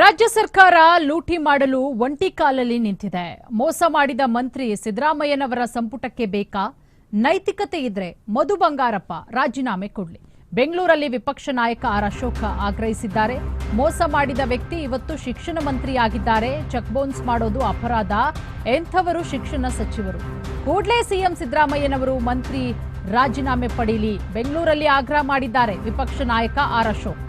ರಾಜ್ಯ ಸರ್ಕಾರ ಲೂಟಿ ಮಾಡಲು ಒಂಟಿ ಕಾಲಲ್ಲಿ ನಿಂತಿದೆ. ಮೋಸ ಮಾಡಿದ ಮಂತ್ರಿ ಸಿದ್ದರಾಮಯ್ಯನವರ ಸಂಪುಟಕ್ಕೆ ಬೇಕಾ? ನೈತಿಕತೆ ಇದ್ರೆ ಮಧು ಬಂಗಾರಪ್ಪ ರಾಜೀನಾಮೆ ಕೊಡ್ಲಿ. ಬೆಂಗಳೂರಲ್ಲಿ ವಿಪಕ್ಷ ನಾಯಕ ಆರ್ ಅಶೋಕ ಆಗ್ರಹಿಸಿದ್ದಾರೆ. ಮೋಸ ಮಾಡಿದ ವ್ಯಕ್ತಿ ಇವತ್ತು ಶಿಕ್ಷಣ ಮಂತ್ರಿಯಾಗಿದ್ದಾರೆ. ಚೆಕ್ ಬೌನ್ಸ್ ಮಾಡೋದು ಅಪರಾಧ. ಎಂಥವರು ಶಿಕ್ಷಣ ಸಚಿವರು. ಕೂಡಲೇ ಸಿಎಂ ಸಿದ್ದರಾಮಯ್ಯನವರು ಮಂತ್ರಿ ರಾಜೀನಾಮೆ ಪಡೀಲಿ. ಬೆಂಗಳೂರಲ್ಲಿ ಆಗ್ರಹ ಮಾಡಿದ್ದಾರೆ ವಿಪಕ್ಷ ನಾಯಕ ಆರ್ ಅಶೋಕ್.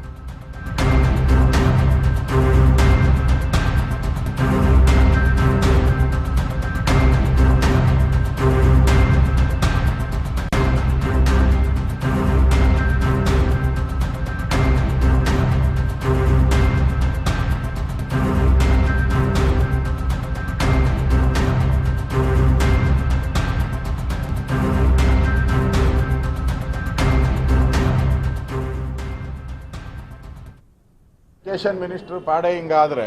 ಎಜುಕೇಷನ್ ಮಿನಿಸ್ಟರ್ ಪಾಡೆ ಹಿಂಗಾದರೆ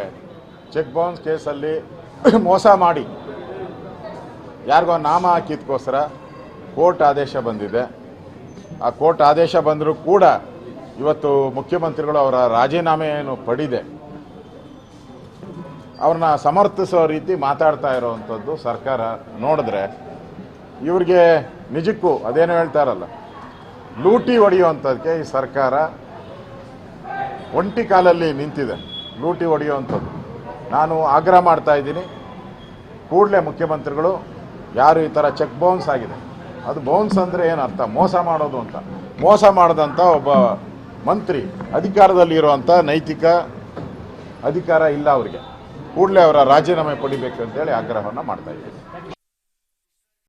ಚೆಕ್ ಬೌನ್ಸ್ ಕೇಸಲ್ಲಿ ಮೋಸ ಮಾಡಿ. ಯಾರಿಗೋ ನಾಮ ಹಾಕಿದ್ಕೋಸ್ಕರ ಕೋರ್ಟ್ ಆದೇಶ ಬಂದಿದೆ. ಆ ಕೋರ್ಟ್ ಆದೇಶ ಬಂದರೂ ಕೂಡ ಇವತ್ತು ಮುಖ್ಯಮಂತ್ರಿಗಳು ಅವರ ರಾಜೀನಾಮೆಯನ್ನು ಪಡೆದೆ. ಅವ್ರನ್ನ ಸಮರ್ಥಿಸೋ ರೀತಿ ಮಾತಾಡ್ತಾ ಇರೋವಂಥದ್ದು ಸರ್ಕಾರ. ನೋಡಿದ್ರೆ ಇವ್ರಿಗೆ ನಿಜಕ್ಕೂ ಅದೇನು ಹೇಳ್ತಾರಲ್ಲ ಲೂಟಿ ಹೊಡೆಯುವಂಥದ್ದಕ್ಕೆ ಈ ಸರ್ಕಾರ ಒಂಟಿ ಕಾಲಲ್ಲಿ ನಿಂತಿದೆ, ಲೂಟಿ ಹೊಡೆಯುವಂಥದ್ದು. ನಾನು ಆಗ್ರಹ ಮಾಡ್ತಾ ಇದ್ದೀನಿ. ಕೂಡಲೇ ಮುಖ್ಯಮಂತ್ರಿಗಳು, ಯಾರು ಈ ಥರ ಚೆಕ್ ಬೌನ್ಸ್ ಆಗಿದೆ. ಅದು ಬೌನ್ಸ್ ಅಂದರೆ ಅರ್ಥ? ಮೋಸ ಮಾಡೋದು ಅಂತ. ಮೋಸ ಮಾಡಿದಂಥ ಒಬ್ಬ ಮಂತ್ರಿ, ಅಧಿಕಾರದಲ್ಲಿ ಇರುವಂಥ ನೈತಿಕ ಅಧಿಕಾರ ಇಲ್ಲ ಅವರಿಗೆ. ಕೂಡಲೇ ಅವರ ರಾಜೀನಾಮೆ ಪಡಿಬೇಕು ಅಂತೇಳಿ ಆಗ್ರಹವನ್ನು ಮಾಡ್ತಾ ಇದ್ದೀನಿ.